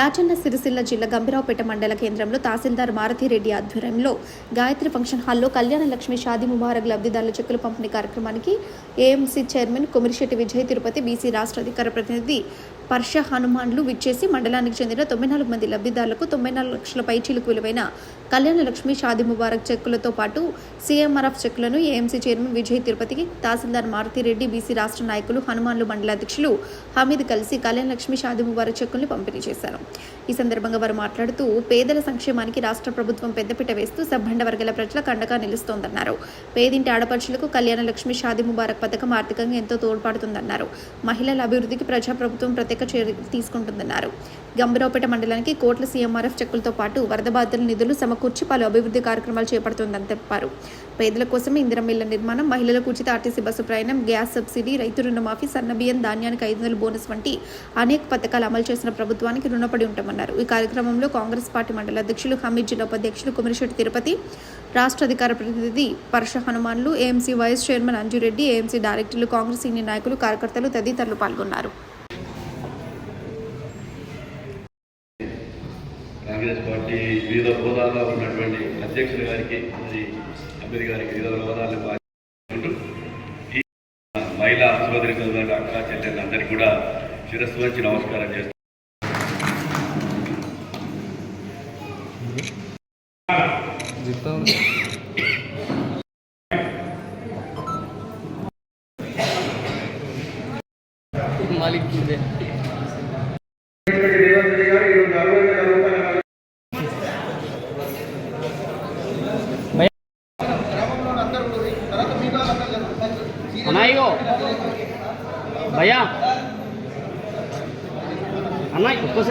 రాజన్న సిరిసిల్ల జిల్లా గంభీరావుపేట మండల కేంద్రంలో తహసీల్దార్ మారుతిరెడ్డి ఆధ్వర్యంలో గాయత్రి ఫంక్షన్ హాల్లో కళ్యాణ లక్ష్మి షాది ముబారక్ లబ్ధిదారుల చెక్కుల పంపిణీ కార్యక్రమానికి AMC chairman Kumirisetti Vijay Tirupati BC రాష్ట్ర అధికార ప్రతినిధి పర్ష హనుమాన్లు విచ్చేసి మండలానికి చెందిన తొంభై నాలుగు మంది లబ్ధిదారులకు తొంభై నాలుగు లక్షల పైచీలకు విలువైన కళ్యాణ లక్ష్మి షాది ముబారక్ చెక్కులతో పాటు సీఎంఆర్ఎఫ్ చెక్కులను ఏఎంసీ చైర్మన్ విజయ్ తిరుపతికి తహసీల్దార్ మారుతిరెడ్డి బీసీ రాష్ట్ర నాయకులు హనుమాన్లు మండలాధ్యక్షులు హమీద్ కలిసి కళ్యాణ లక్ష్మి షాది ముబారక్ చెక్కుల్ని పంపిణీ చేశారు. ఈ సందర్భంగా వారు మాట్లాడుతూ పేదల సంక్షేమానికి రాష్ట్ర ప్రభుత్వం పెద్దపీట వేస్తూ సబ్బండ వర్గాల ప్రజలకు అండగా నిలుస్తోందన్నారు. పేదింటి ఆడపడుచులకు కళ్యాణ లక్ష్మి షాది ముబారక్ పథకం ఆర్థికంగా ఎంతో తోడ్పడుతుందన్నారు మహిళల అభివృద్ధికి ప్రజాప్రభుత్వం ప్రత్యేక చర్యలు తీసుకుంటుందన్నారు. గంభీరావుపేట మండలానికి కోట్ల సీఎంఆర్ఎఫ్ చెక్కులతో పాటు వరద బాధితుల నిధులు సమకూర్చి పలు అభివృద్ధి కార్యక్రమాలు చేపడుతోందని తెలిపారు. పేదల కోసం ఇందిరం ఇళ్ళ నిర్మాణం మహిళలకు ఉచిత ఆర్టీసీ బస్సు ప్రయాణం గ్యాస్ సబ్సిడీ రైతు రుణమాఫీ సన్నబియ్యం ధాన్యానికి ఐదు వందల బోనస్ వంటి అనేక పథకాలు అమలు చేసిన ప్రభుత్వానికి రుణపడి ఉంటామన్నారు. ఈ కార్యక్రమంలో కాంగ్రెస్ పార్టీ మండల అధ్యక్షులు హమీద్ జిల్లా ఉపాధ్యక్షులు కుమరిశెట్టి తిరుపతి రాష్ట్ర అధికార ప్రతినిధి Parsha Hanumanlu AMC vice chairman Anjureddy AMC డైరెక్టర్లు కాంగ్రెస్ సీనియర్ నాయకులు కార్యకర్తలు తదితరులు పాల్గొన్నారు. అధ్యక్షుల గారికి మరి అభ్యర్థి గారికి వివిధ హోదాలు పాల్గొంటూ ఈ మహిళా సోదరి సోదరులు అక్క చెల్లెళ్ళందరికీ కూడా శిరస్సు వచ్చి నమస్కారం చేస్తాను जितना मालिक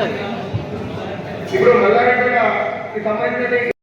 అన్నాయి ఒక్కసారి ఇప్పుడు మల్లారెడ్డిగా సంబంధించిన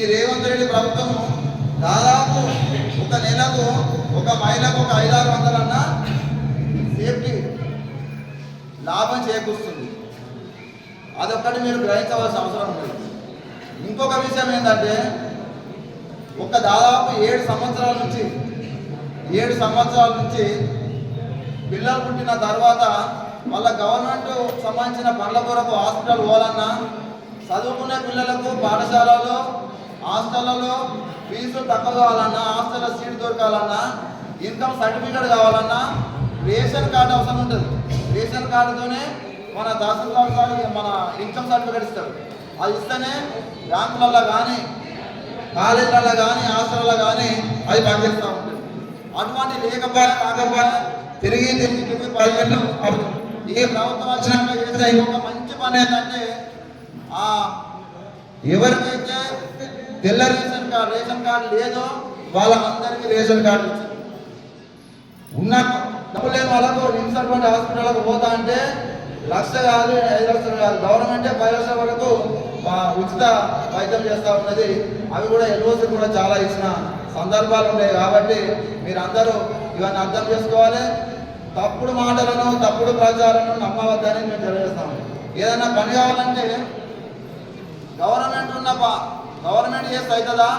ఈ రేవంత్ రెడ్డి ప్రభుత్వం దాదాపు ఒక నెలకు ఒక మహిళకు ఒక ఐదారు వందలన్న సేఫ్టీ లాభం చేకూరుస్తుంది. అదొక్కటి మీరు గ్రహించవలసిన అవసరం ఉంది. ఇంకొక విషయం ఏంటంటే ఒక దాదాపు ఏడు సంవత్సరాల నుంచి ఏడు సంవత్సరాల నుంచి పిల్లలు పుట్టిన తర్వాత వాళ్ళ గవర్నమెంట్ సంబంధించిన పనుల కొరకు హాస్పిటల్ పోవాలన్నా చదువుకునే పిల్లలకు పాఠశాలలో హాస్టల్లో ఫీజు తక్కువ కావాలన్నా హాస్టల్లో సీట్ దొరకాలన్నా ఇన్కమ్ సర్టిఫికేట్ కావాలన్నా రేషన్ కార్డు అవసరం ఉంటుంది. రేషన్ కార్డుతోనే మన తహసీల్దార్ గారు మన ఇన్కమ్ సర్టిఫికేట్ ఇస్తారు. అది ఇస్తేనే బ్యాంకులలో కానీ కాలేజీలలో కానీ హాస్టల్లో కానీ అది పనిచేస్తూ ఉంటుంది. అటువంటి లేకపోయినా కాకపోయినా తిరిగి తిరిగి తిరిగి పదిహేను అవుతుంది. ఈ ప్రభుత్వం వచ్చినాక చేసే ఇంకొక మంచి పని ఏంటంటే ఆ ఎవరికైతే తెల్ల రేషన్ కార్డు రేషన్ కార్డు లేదో వాళ్ళందరికీ రేషన్ కార్డు ఉన్న డబ్బు లేని వాళ్ళకు నిమిషటువంటి హాస్పిటల్కి పోతా అంటే లక్ష కాదు ఐదు లక్షలు కాదు. గవర్నమెంటే పది లక్షల వరకు మా ఉచిత వైద్యం చేస్తూ ఉన్నది. అవి కూడా ఎల్ఓసి కూడా చాలా ఇచ్చిన సందర్భాలు ఉన్నాయి కాబట్టి మీరందరూ ఇవన్నీ అర్థం చేసుకోవాలి. తప్పుడు మాటలను తప్పుడు ప్రచారాలను నమ్మవద్దని మేము తెలియజేస్తాము ఏదైనా పని కావాలంటే గవర్నమెంట్ ఉన్న గవర్నమెంట్ చేస్తే అవుతుందా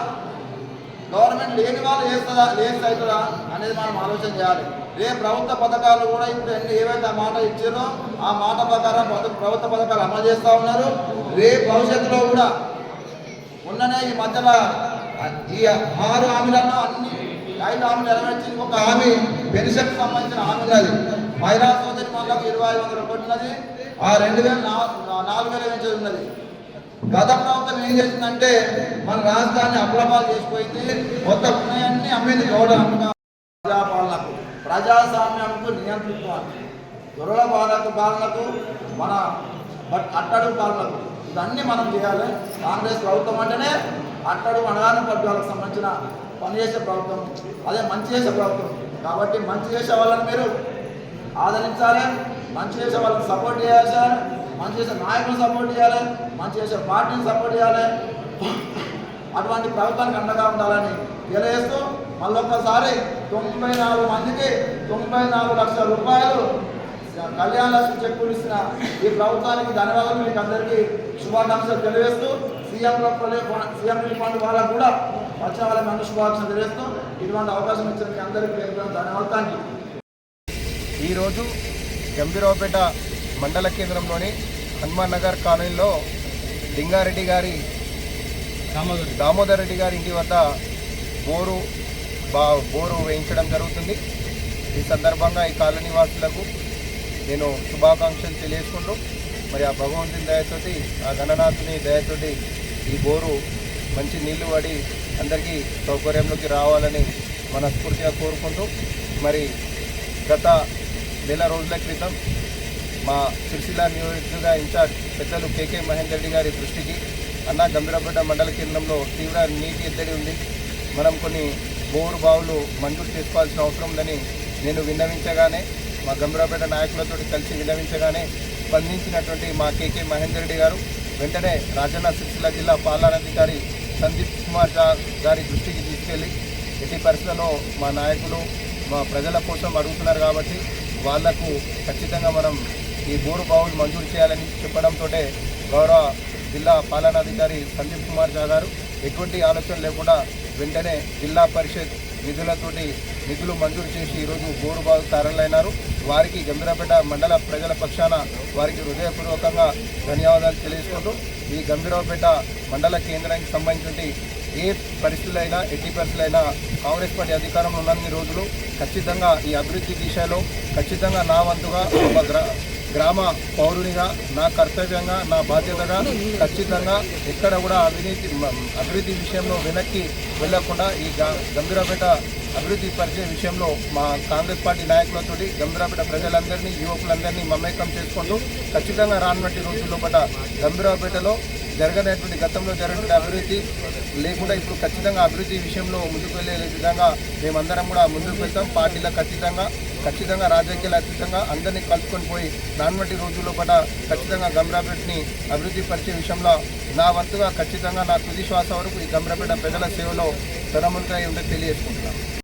గవర్నమెంట్ లేని వాళ్ళు చేస్తుందా? లేస్తే అవుతుందా అనేది మనం ఆలోచన చేయాలి. రేపు ప్రభుత్వ పథకాలు కూడా ఇప్పుడు ఎన్ని ఏవైతే ఆ మాట ఇచ్చారో ఆ మాట ప్రకారం ప్రభుత్వ పథకాలు అమలు చేస్తూ ఉన్నారు. రేపు భవిష్యత్తులో కూడా ఉన్ననే ఈ మధ్యలో ఈ ఆరు హామీలలో అన్ని ఐదు హామీలు నెరవేర్చి ఒక హామీ పెన్షన్కి సంబంధించిన హామీ ఉన్నది మహిళా సోదరి మనకు ఇరవై ఐదు వందల కోట్లు ఉన్నది. ఆ రెండు వేల నాలుగు వేల ఉన్నది. గత ఏం చేసిందంటే మన రాజధాని అప్లపాలు చేసిపోయింది మొత్తం ఉన్నాయన్నీ అమ్మింది గౌడ ప్రజాపాలనకు ప్రజాస్వామ్యంకు నియంత్రించాలి దొరల పాలనకు పాలనకు మన బట్ అట్టడుగు పాలనకు ఇవన్నీ మనం చేయాలి. కాంగ్రెస్ ప్రభుత్వం అంటేనే అట్టడుగు అణగారిన వర్గాలకు సంబంధించిన పనిచేసే ప్రభుత్వం అదే మంచి చేసే ప్రభుత్వం. కాబట్టి మంచి చేసే వాళ్ళని మీరు ఆదరించాలి మంచి చేసే వాళ్ళకి సపోర్ట్ చేయాలి సార్. మంచి చేసే నాయకులు సపోర్ట్ చేయాలి మంచి చేసే పార్టీని సపోర్ట్ చేయాలి. అటువంటి ప్రభుత్వానికి అండగా ఉండాలని తెలియజేస్తూ మళ్ళొక్కసారి తొంభై నాలుగు మందికి తొంభై నాలుగు లక్షల రూపాయలు కళ్యాణ లక్ష్మి చెక్కులు ఇచ్చిన ఈ ప్రభుత్వానికి ధన్యవాదాలు. మీకు అందరికీ శుభాకాంక్షలు తెలియజేస్తూ సీఎం సీఎం రిలీఫ్ ఫండ్ వాళ్ళకు కూడా వచ్చిన వాళ్ళకి మంచి శుభాకాంక్షలు తెలియజేస్తూ ఇటువంటి అవకాశం ఇచ్చిన మీ అందరికీ ధన్యవాదాలు. థ్యాంక్ యూ ఈరోజు గంభీరావుపేట మండల కేంద్రంలోని హనుమాన్ నగర్ కాలనీలో లింగారెడ్డి గారి దామోదర్. రెడ్డి గారి ఇంటి వద్ద బోరు బా బోరు వేయించడం జరుగుతుంది. ఈ సందర్భంగా ఈ కాలనీ వాసులకు నేను శుభాకాంక్షలు తెలియజేసుకుంటూ మరి ఆ భగవంతుని దయతోటి ఆ గణనాథుని దయతోటి ఈ బోరు మంచి నీళ్ళు పడి అందరికీ సౌకర్యంలోకి రావాలని మనస్ఫూర్తిగా కోరుకుంటూ మరి గత నెల రోజుల క్రితం మా సిరిసిల్ల నియోజకవర్గ ఇన్ఛార్జ్ పెద్దలు కేకే మహేందర్ రెడ్డి గారి దృష్టికి అన్న గంభీరపేట మండల కేంద్రంలో తీవ్ర నీటి ఎద్దడి ఉంది. మనం కొన్ని బోరు బావులు మంజూరు చేసుకోవాల్సిన అవసరం ఉందని నేను విన్నవించగానే మా గంభీరపేట నాయకులతో కలిసి విన్నవించగానే స్పందించినటువంటి మా కేకే మహేందర్ రెడ్డి గారు వెంటనే రాజన్న సిరిసిల్ల జిల్లా పాలనాధికారి సందీప్ కుమార్ జా గారి దృష్టికి తీసుకెళ్ళి ఎట్టి పరిస్థితుల్లో మా నాయకులు మా ప్రజల కోసం అడుగుతున్నారు కాబట్టి వాళ్ళకు ఖచ్చితంగా మనం ఈ బోరు బావులు మంజూరు చేయాలని చెప్పడంతో గౌరవ జిల్లా పాలనాధికారి సందీప్ కుమార్ జా గారు ఎటువంటి ఆలోచన లేకుండా వెంటనే జిల్లా పరిషత్ నిధులతోటి నిధులు మంజూరు చేసి ఈరోజు బోరు బావు తరలైనారు. వారికి గంభీరపేట మండల ప్రజల పక్షాన వారికి హృదయపూర్వకంగా ధన్యవాదాలు తెలియజేసుకుంటూ ఈ గంభీరావుపేట మండల కేంద్రానికి సంబంధించి ఏ పరిస్థితులైనా ఎట్టి పరిస్థితులైనా కాంగ్రెస్ పార్టీ అధికారంలో ఉన్నన్ని రోజులు ఖచ్చితంగా ఈ అభివృద్ధి దిశలో ఖచ్చితంగా నా వంతుగా ఒక గ్రామ పౌరునిగా నా కర్తవ్యంగా నా బాధ్యతగా ఖచ్చితంగా ఎక్కడ కూడా అవినీతి మ- అభివృద్ధి విషయంలో వెనక్కి వెళ్ళకుండా ఈ గంభీరపేట అభివృద్ధి పరిచే విషయంలో మా కాంగ్రెస్ పార్టీ నాయకులతోటి గంభీరాపేట ప్రజలందరినీ యువకులందరినీ మమేకం చేసుకుంటూ ఖచ్చితంగా రానున్నటి రోజుల్లో పట గంభీరాపేటలో జరగనటువంటి గతంలో జరిగిన అభివృద్ధి లేకుండా ఇప్పుడు ఖచ్చితంగా అభివృద్ధి విషయంలో ముందుకు వెళ్ళే విధంగా మేమందరం కూడా ముందుకు వెళ్తాం. పార్టీలో ఖచ్చితంగా ఖచ్చితంగా రాజకీయాలు అతీతంగా అందరినీ కలుపుకొని పోయి రానున్నటి రోజుల్లో కూడా ఖచ్చితంగా గంభీరాపేటని అభివృద్ధి పరిచే విషయంలో నా వంతుగా ఖచ్చితంగా నా తుది శ్వాస వరకు ఈ గంభీరాపేట ప్రజల సేవలో తనములుగా ఉంటే తెలియజేసుకుంటాను